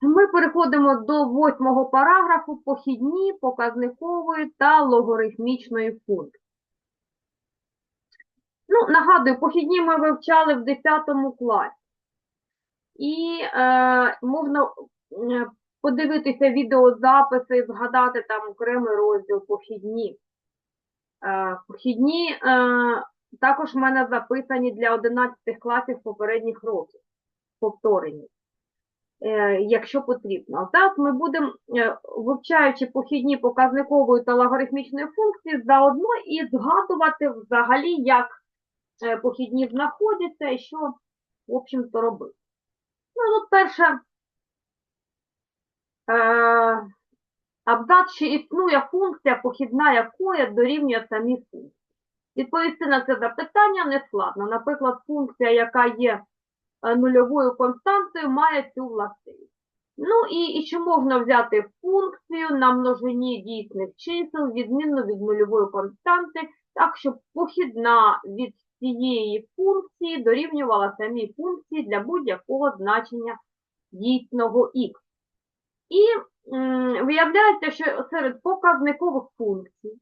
Ми переходимо до восьмого параграфу похідні, показникової та логарифмічної функції. Ну, нагадую, похідні ми вивчали в 10 класі. І е, можна е, подивитися відеозаписи, згадати там окремий розділ похідні. Е, похідні е, також в мене записані для 11 класів попередніх років, повторені якщо потрібно. Зараз ми будемо, е, вивчаючи похідні показникової та логарифмічної функції, заодно і згадувати взагалі, як е, похідні знаходяться і що, в общем-то, робити. Ну, от перше, е, абзац, чи існує функція, похідна якої дорівнює самій функції. Відповісти на це запитання не складно. Наприклад, функція, яка є е, нульовою константою, має цю властивість. Ну і, і ще можна взяти функцію на множині дійсних чисел, відмінно від нульової константи, так, щоб похідна від цієї функції дорівнювала самій функції для будь-якого значення дійсного х. І м, виявляється, що серед показникових функцій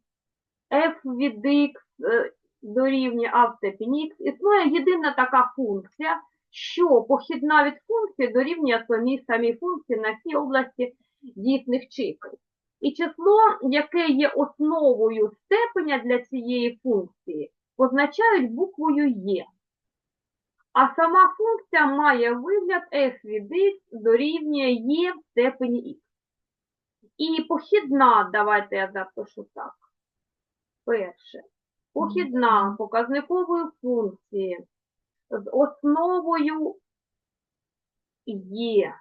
f від x е, дорівнює а в х, існує єдина така функція, що похідна від функції дорівнює самій самій функції на всій області дійсних чисел. І число, яке є основою степеня для цієї функції, позначають буквою Є. А сама функція має вигляд f від x дорівнює Є в степені х. І похідна, давайте я запишу так. Перше. Похідна показникової функції з основою є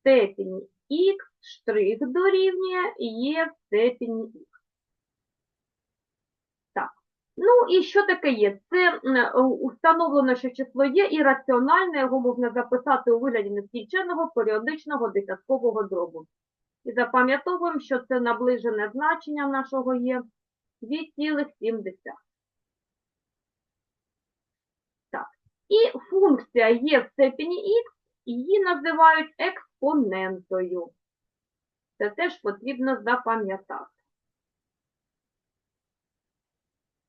степені х штрих дорівнює є в степені х. Так. Ну і що таке є? Це установлено, що число є ірраціональне, його можна записати у вигляді нескінченного періодичного десяткового дробу. І запам'ятовуємо, що це наближене значення нашого є 2,7. Так. І функція є в степені х, її називають експонентою. Це теж потрібно запам'ятати.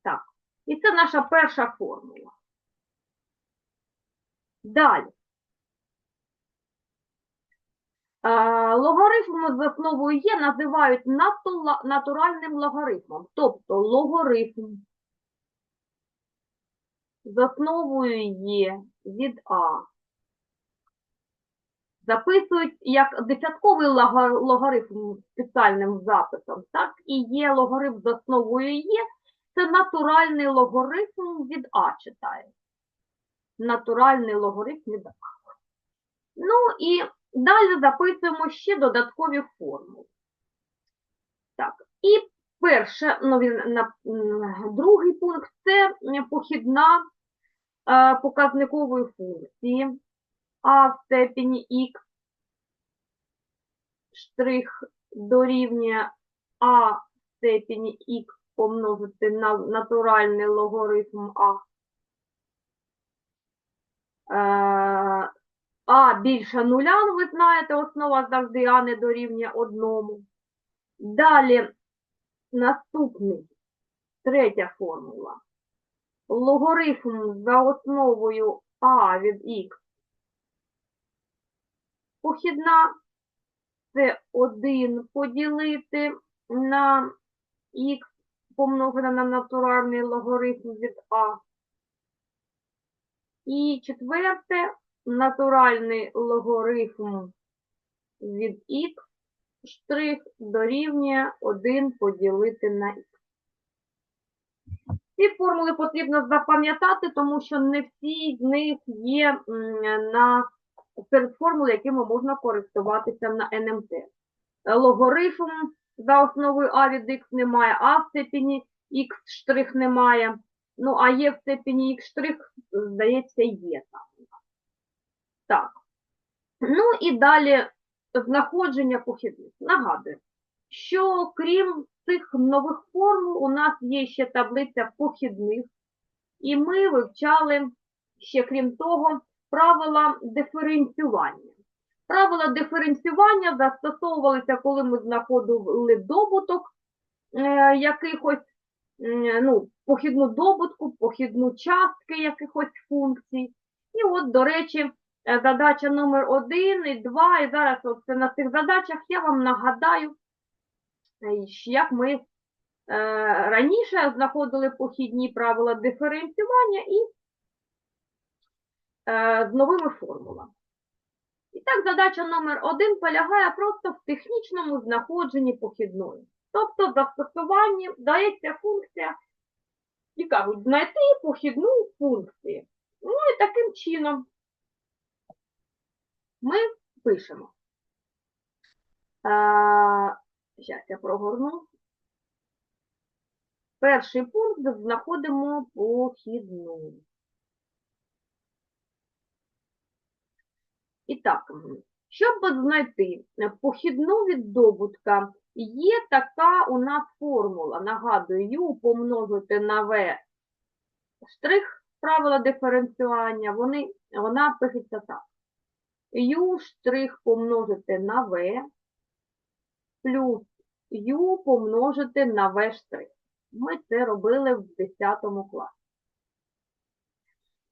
Так. І це наша перша формула. Далі. Е, Логарифм з основою є називають натуральним логарифмом. Тобто логарифм з є від А. Записують як десятковий логарифм спеціальним записом, так і є логарифм з основою є. Це натуральний логарифм від А читає. Натуральний логарифм від А. Ну і Далі записуємо ще додаткові формули. Так, і перше, ну, він, на, другий пункт це похідна е, показникової функції а в степені х штрих дорівнює а в степені х помножити на натуральний логарифм а. Е, а більше нуля, ну, ви знаєте, основа завжди А не дорівнює одному. Далі наступний, третя формула. Логарифм за основою А від Х. Похідна це 1 поділити на Х помножене на натуральний логарифм від А. І четверте натуральний логарифм від х штрих дорівнює 1 поділити на х. Ці формули потрібно запам'ятати, тому що не всі з них є на серед формул, якими можна користуватися на НМТ. Логарифм за основою а від х немає, а в степені х штрих немає. Ну, а є в степені х штрих, здається, є там. Так. Ну і далі знаходження похідних. Нагадую, що крім цих нових формул, у нас є ще таблиця похідних, і ми вивчали ще, крім того, правила диференціювання. Правила диференціювання застосовувалися, коли ми знаходили добуток е, якихось, ну, похідну добутку, похідну частки якихось функцій. І от, до речі, задача номер 1 і 2, і зараз от на цих задачах я вам нагадаю, е, як ми е, раніше знаходили похідні правила диференціювання і е, з новими формулами. І так, задача номер 1 полягає просто в технічному знаходженні похідної. Тобто застосуванні дається функція, і кажуть, знайти похідну функцію. Ну і таким чином ми пишемо. Зараз я прогорну. Перший пункт знаходимо похідну. І так, щоб знайти похідну від добутка, є така у нас формула. Нагадую, помножити на v штрих правила диференціювання, вона пишеться так. U помножити на v плюс u помножити на v штрих. Ми це робили в 10 класі.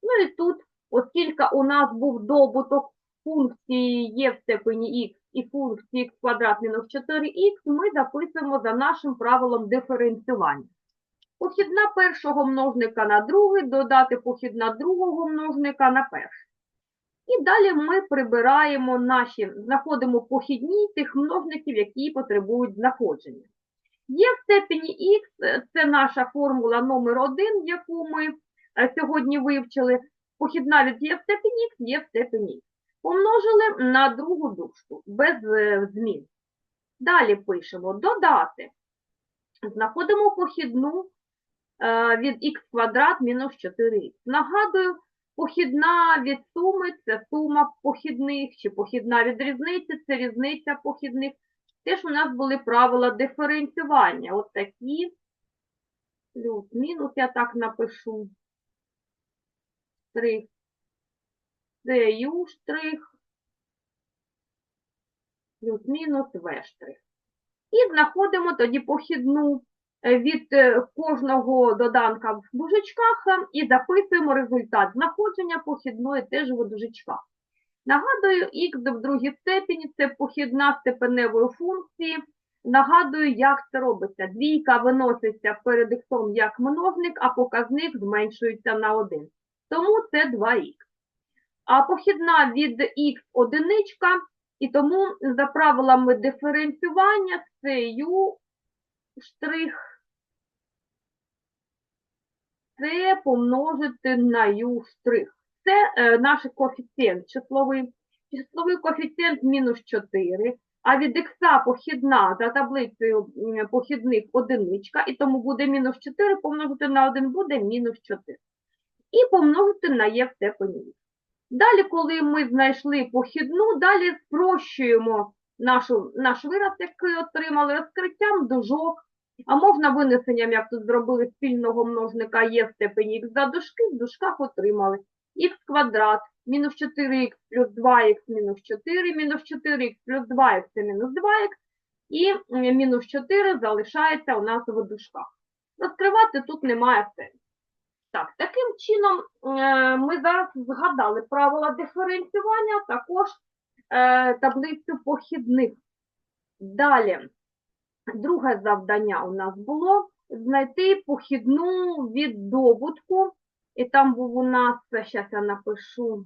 Ну і тут, оскільки у нас був добуток функції є в степені х і функції х квадрат мінус 4х, ми записуємо за нашим правилом диференціювання. Похідна першого множника на другий, додати похідна другого множника на перший. І далі ми прибираємо наші, знаходимо похідні тих множників, які потребують знаходження. Є в степені х, це наша формула номер 1, яку ми е, сьогодні вивчили. Похідна від є в степені х, є в степені х. Помножили на другу дужку, без е, змін. Далі пишемо додати. Знаходимо похідну е, від х квадрат мінус 4х. Нагадую, похідна від суми це сума похідних, чи похідна від різниці це різниця похідних. Теж у нас були правила диференціювання. От такі. Плюс-мінус, я так напишу. Штрих. Це Ю штрих. Плюс-мінус В штрих. І знаходимо тоді похідну від е, кожного доданка в дужечках е, і записуємо результат знаходження похідної теж в дужечках. Нагадую, х в другій степені це похідна степеневої функції. Нагадую, як це робиться. Двійка виноситься перед х як множник, а показник зменшується на 1. Тому це 2х. А похідна від х одиничка, і тому за правилами диференціювання u штрих це помножити на u. Це е, наш коефіцієнт числовий. Числовий коефіцієнт мінус 4, а від х похідна за таблицею похідних одиничка, і тому буде мінус 4 помножити на 1 буде мінус 4. І помножити на є в степені. Далі, коли ми знайшли похідну, далі спрощуємо нашу, наш вираз, який отримали, розкриттям дужок, а можна винесенням, як тут зробили, спільного множника є степені х за дужки, в дужках отримали х квадрат мінус 4х плюс 2х мінус 4, мінус 4х плюс 2х це мінус 2х, і мінус 4 залишається у нас в дужках. Розкривати тут немає сенсу. Так, таким чином е, ми зараз згадали правила диференціювання, також е, таблицю похідних. Далі, друге завдання у нас було знайти похідну від добутку. І там був у нас, зараз я напишу,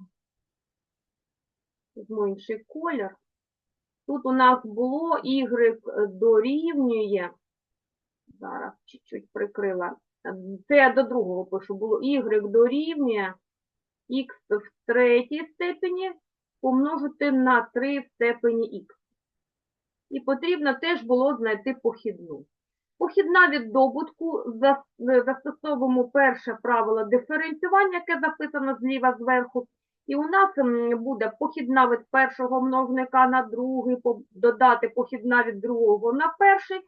візьму інший колір. Тут у нас було y дорівнює, зараз чуть-чуть прикрила, це я до другого пишу, було y дорівнює х в третій степені помножити на 3 в степені х. І потрібно теж було знайти похідну. Похідна від добутку застосовуємо перше правило диференціювання, яке записано зліва зверху. І у нас буде похідна від першого множника на другий, додати похідна від другого на перший.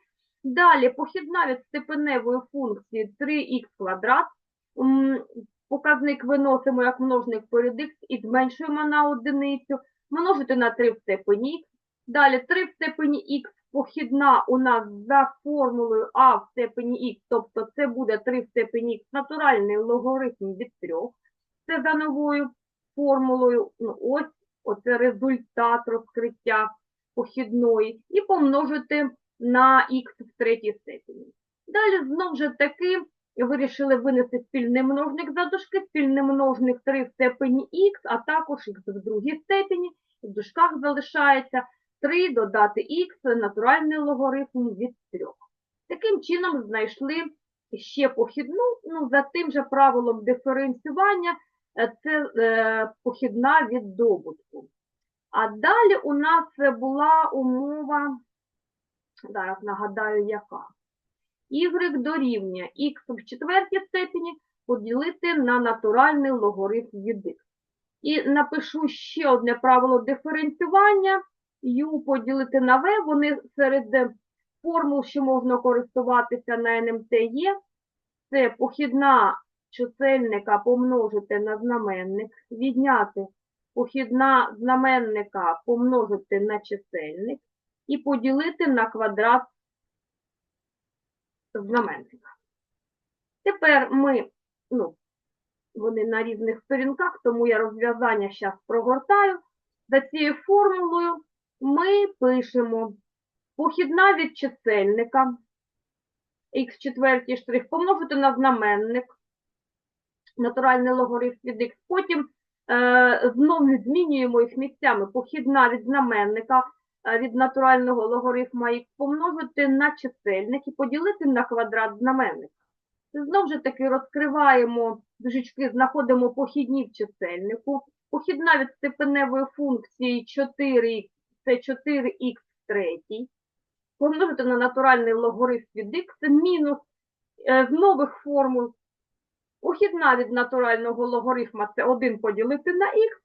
Далі похідна від степеневої функції 3х квадрат. Показник виносимо як множник перед х і зменшуємо на одиницю, множити на 3 в степені х. Далі 3 в степені х похідна у нас за формулою а в степені х, тобто це буде 3 в степені х натуральний логарифм від 3. Це за новою формулою. Ну, ось оце результат розкриття похідної. І помножити на х в третій степені. Далі знову ж таки вирішили винести спільний множник за дужки, спільний множник 3 в степені х, а також х в другій степені. В дужках залишається 3 додати х, натуральний логарифм від 3. Таким чином знайшли ще похідну, ну, за тим же правилом диференціювання, е, це е, похідна від добутку. А далі у нас була умова, зараз нагадаю, яка. Y дорівнює х в четвертій степені поділити на натуральний логарифм від х. І напишу ще одне правило диференціювання. U поділити на V, вони серед формул, що можна користуватися на НМТ є. Це похідна чисельника помножити на знаменник, відняти похідна знаменника помножити на чисельник і поділити на квадрат знаменника. Тепер ми, ну, вони на різних сторінках, тому я розв'язання зараз прогортаю. За цією формулою ми пишемо похідна від чисельника х четвертій штрих помножити на знаменник, натуральний логарифм від х. Потім е, знову змінюємо їх місцями. Похідна від знаменника е, від натурального логарифма х помножити на чисельник і поділити на квадрат знаменника. Знову ж таки розкриваємо дужечки, знаходимо похідні в чисельнику. Похідна від степеневої функції 4х це 4х в третій. Помножити на натуральний логарифм від х мінус е, з нових формул. Похідна від натурального логарифма це 1 поділити на х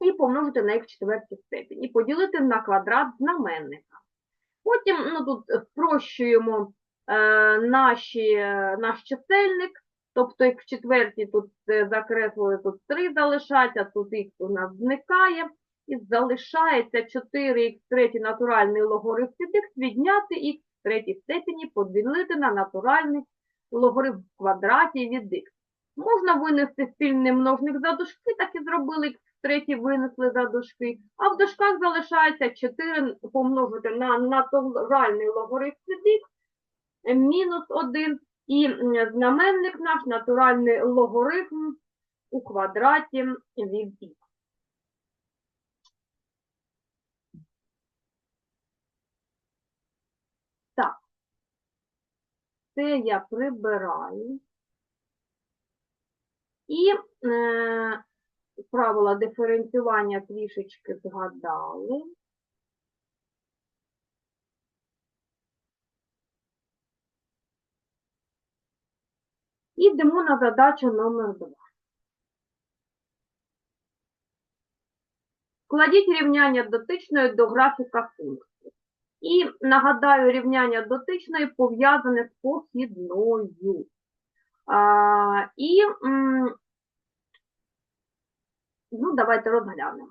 і помножити на х в четвертій степені. І поділити на квадрат знаменника. Потім ну, тут спрощуємо е, наші, е, наш чисельник, тобто х в четвертій тут е, закреслили, тут 3 залишається, тут х у нас зникає. І залишається 4х третій натуральний логарифм х відняти х в третій степені поділити на натуральний логарифм в квадраті від х. Можна винести спільний множник за дужки, так і зробили х третій винесли за дужки, а в дужках залишається 4 помножити на натуральний логарифм від х мінус 1 і знаменник наш натуральний логарифм у квадраті від х. Так. Це я прибираю. І е, правила диференціювання трішечки згадали. І йдемо на задачу номер 2. Складіть рівняння дотичної до графіка функції. І нагадаю, рівняння дотичної пов'язане з похідною. А, і ну, давайте розглянемо.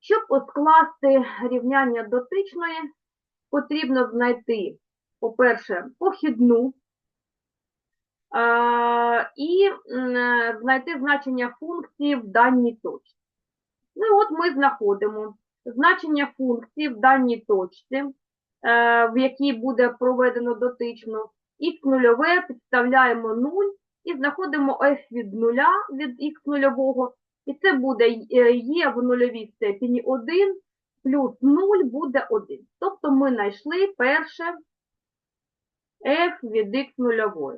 Щоб скласти рівняння дотичної, потрібно знайти, по-перше, похідну а, і знайти значення функції в даній точці. Ну от ми знаходимо значення функції в даній точці, е, в якій буде проведено дотично, x0, підставляємо 0 і знаходимо f від 0 від x нульового. і це буде е, є в нульовій степені 1 плюс 0 буде 1. Тобто ми знайшли перше f від x0.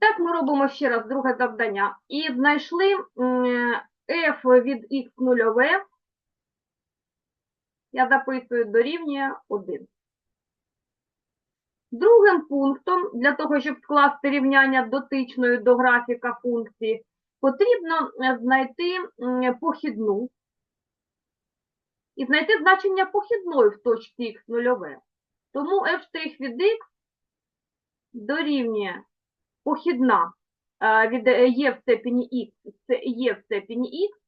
Так, ми робимо ще раз друге завдання. І знайшли f від x нульове. Я записую дорівнює 1. Другим пунктом, для того, щоб скласти рівняння дотичною до графіка функції, потрібно е, знайти похідну і знайти значення похідної в точці х нульове. Тому f' від x дорівнює похідна е, від е, є в степені х, це є в степені х,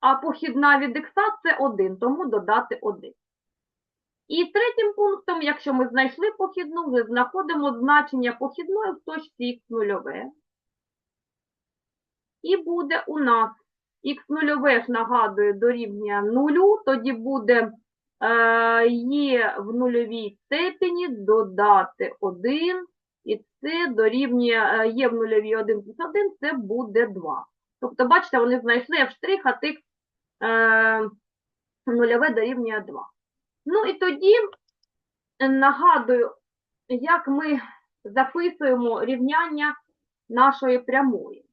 а похідна від х це 1, тому додати 1. І третім пунктом, якщо ми знайшли похідну, ми знаходимо значення похідної в точці х нульове. І буде у нас х нульове ж нагадую дорівнює нулю, тоді буде є в нульовій степені додати 1, і це дорівнює е, є в нульовій 1 плюс 1, це буде 2. Тобто, бачите, вони знайшли f' от х е, нульове дорівнює 2. Ну і тоді е, нагадую, як ми записуємо рівняння нашої прямої.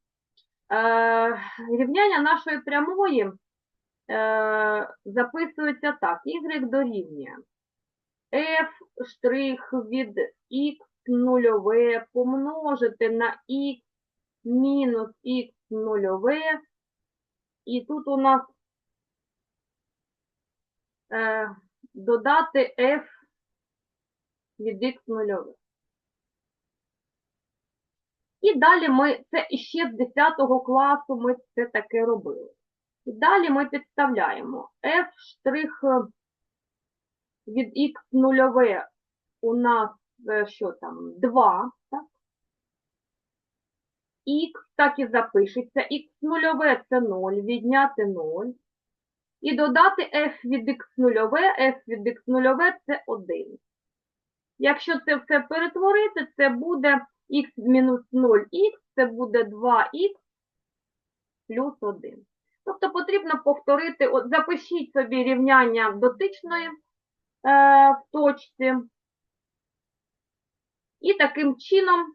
Е, рівняння нашої прямої е, записується так. Y дорівнює f' від x нульове помножити на x мінус x нульове. І тут у нас е, додати f від x нульове. І далі ми, це ще з 10 класу ми це таке робили. І далі ми підставляємо f' від x нульове у нас е, що там, 2, так? Х так і запишеться, х нульове це 0, відняти 0. І додати f від x нульове, f від x нульове це 1. Якщо це все перетворити, це буде х мінус 0х, це буде 2х плюс 1. Тобто потрібно повторити, от запишіть собі рівняння дотичної е, в точці. І таким чином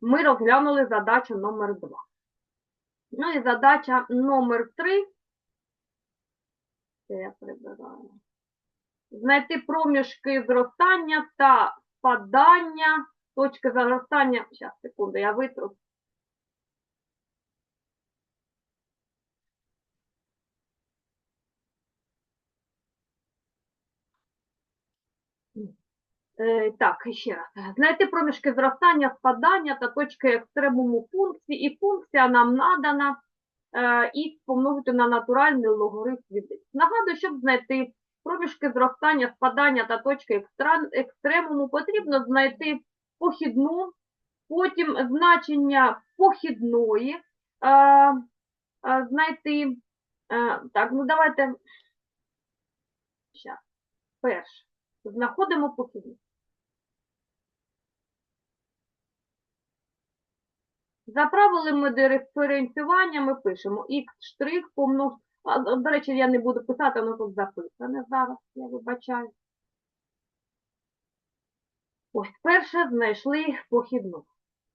ми розглянули задачу номер 2. Ну і задача номер 3. Це я прибираю. Знайти проміжки зростання та спадання, точки зростання. Зараз, секунду, я витру. Е, Так, ще раз. Знайти проміжки зростання, спадання та точки екстремуму функції. І функція нам надана і помножити на натуральний логарифм від х. Нагадую, щоб знайти проміжки зростання, спадання та точки екстремуму, потрібно знайти похідну, потім значення похідної, знайти, так, ну давайте, перше, знаходимо похідну. За правилами диференціювання ми пишемо х' помножити. До речі, я не буду писати, воно тут записане зараз, я вибачаю. Ось, перше знайшли похідну.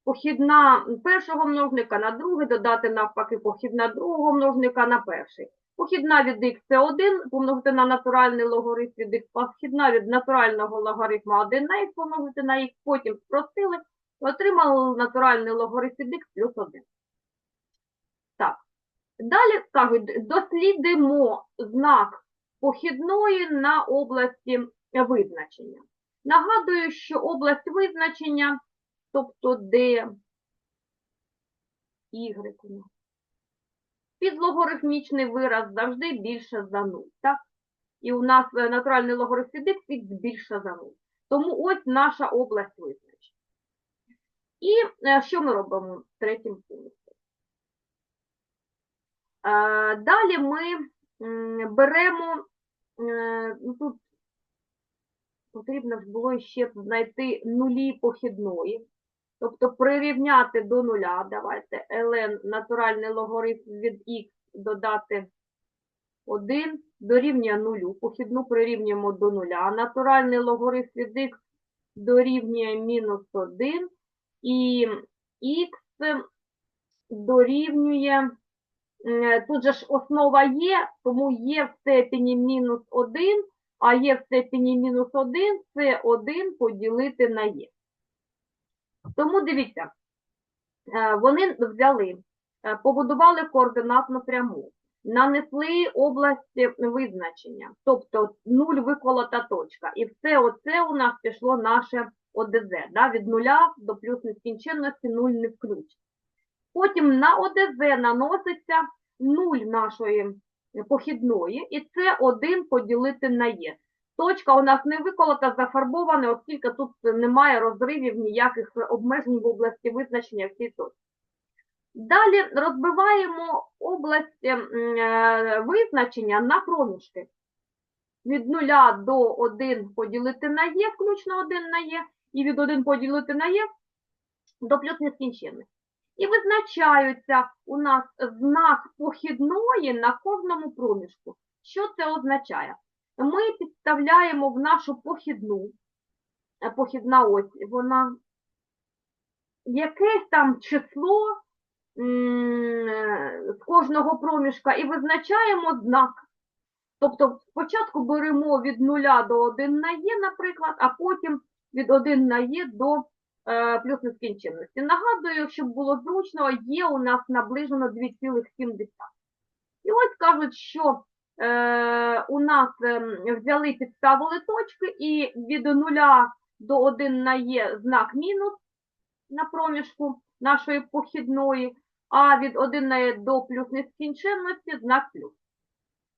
Похідна першого множника на другий, додати навпаки похідна другого множника на перший. Похідна від х це 1, помножити на натуральний логарифм від х, похідна від натурального логарифму 1 на х, помножити на х, потім спростили. Отримали натуральний логарифм плюс 1. Так. Далі кажуть, дослідимо знак похідної на області визначення. Нагадую, що область визначення, тобто де y, підлогарифмічний вираз завжди більше за 0. Так? І у нас натуральний логарифм х більше за 0. Тому ось наша область визначення. І що ми робимо в третім пункті? Е, далі ми беремо, е, ну тут потрібно ж було ще знайти нулі похідної, тобто прирівняти до нуля, давайте ln натуральний логарифм від х додати 1 дорівнює нулю, похідну прирівнюємо до нуля, натуральний логарифм від х дорівнює мінус 1, і х дорівнює, тут же ж основа є, тому є в степені мінус 1, а є в степені мінус 1, це 1 поділити на є. Тому дивіться, е, вони взяли, е, побудували координатну пряму, нанесли область визначення, тобто 0 виколота точка. І все оце у нас пішло наше ОДЗ, да, від нуля до плюс нескінченності 0 не включно. Потім на ОДЗ наноситься 0 нашої похідної, і це 1 поділити на Є. Точка у нас не виколота, зафарбована, оскільки тут немає розривів, ніяких обмежень в області визначення в цій точці. Далі розбиваємо область ем, е, визначення на проміжки. Від 0 до 1 поділити на Є, включно 1 на Є, і від 1 поділити на Є до плюс нескінченності. І визначаються у нас знак похідної на кожному проміжку. Що це означає? Ми підставляємо в нашу похідну, е, похідна ось вона, якесь там число е, з кожного проміжка і визначаємо знак. Тобто спочатку беремо від 0 до 1 на є, наприклад, а потім від 1 на є до е, плюс нескінченності. Нагадую, щоб було зручно, є у нас наближено 2,7. І ось кажуть, що е, у нас е, взяли, підставили точки, і від 0 до 1 на є знак мінус на проміжку нашої похідної, а від 1 на є до плюс нескінченності знак плюс.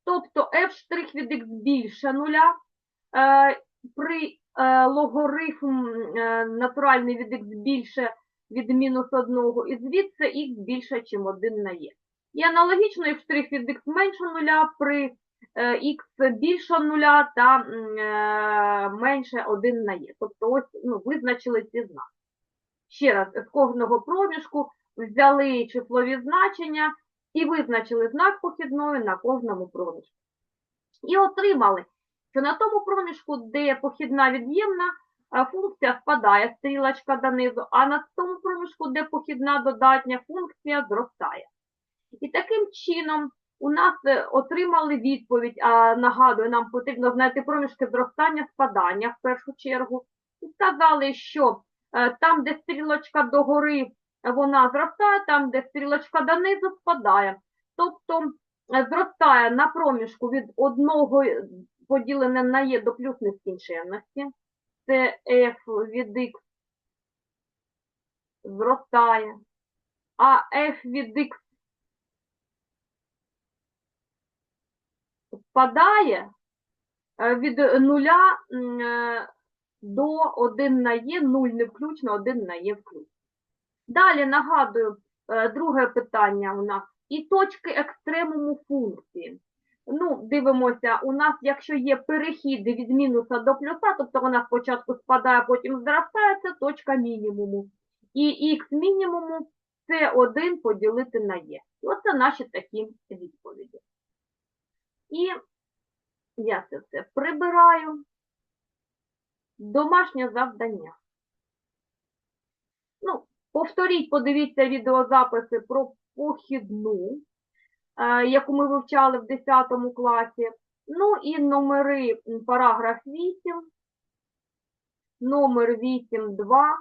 Тобто f' від x більше нуля, е, при логарифм е, натуральний від x більше від мінус 1, і звідси x більше, ніж 1 на є. І аналогічно f' від x менше нуля при е, x більше нуля та е, менше 1 на є. Тобто ось ну, визначили ці знаки. Ще раз, з кожного проміжку взяли числові значення і визначили знак похідної на кожному проміжку. І отримали, що на тому проміжку, де похідна від'ємна, функція спадає, стрілочка донизу, а на тому проміжку, де похідна додатня функція зростає. І таким чином у нас е, отримали відповідь, а нагадую, нам потрібно знайти проміжки зростання, спадання в першу чергу. І сказали, що е, там, де стрілочка догори вона зростає, там, де стрілочка донизу спадає. Тобто е, зростає на проміжку від одного поділене на є до плюс нескінченності. Це f від x зростає, а f від x спадає е, від нуля е, до 1 на є, 0 не включно, 1 на є включно. Далі нагадую, е, друге питання у нас. І точки екстремуму функції. Ну, дивимося, у нас, якщо є перехід від мінуса до плюса, тобто вона спочатку спадає, потім зростає, це точка мінімуму. І х мінімуму це 1 поділити на є. Оце наші такі відповіді. І я це все прибираю. Домашнє завдання. Ну, Повторіть, подивіться відеозаписи про похідну, яку ми вивчали в 10 класі. Ну і номери параграф 8, номер 8.2,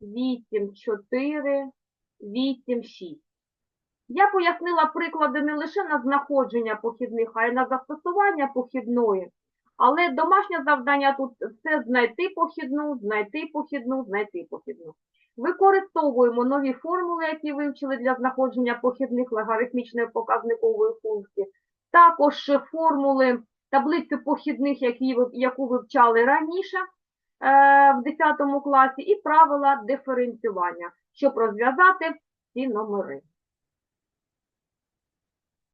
8.4, 8.6. Я пояснила приклади не лише на знаходження похідних, а й на застосування похідної. Але домашнє завдання тут це знайти похідну, знайти похідну, знайти похідну. Використовуємо нові формули, які вивчили для знаходження похідних логарифмічної показникової функції. Також формули таблиці похідних, які, яку вивчали раніше е, в 10 класі, і правила диференціювання, щоб розв'язати ці номери.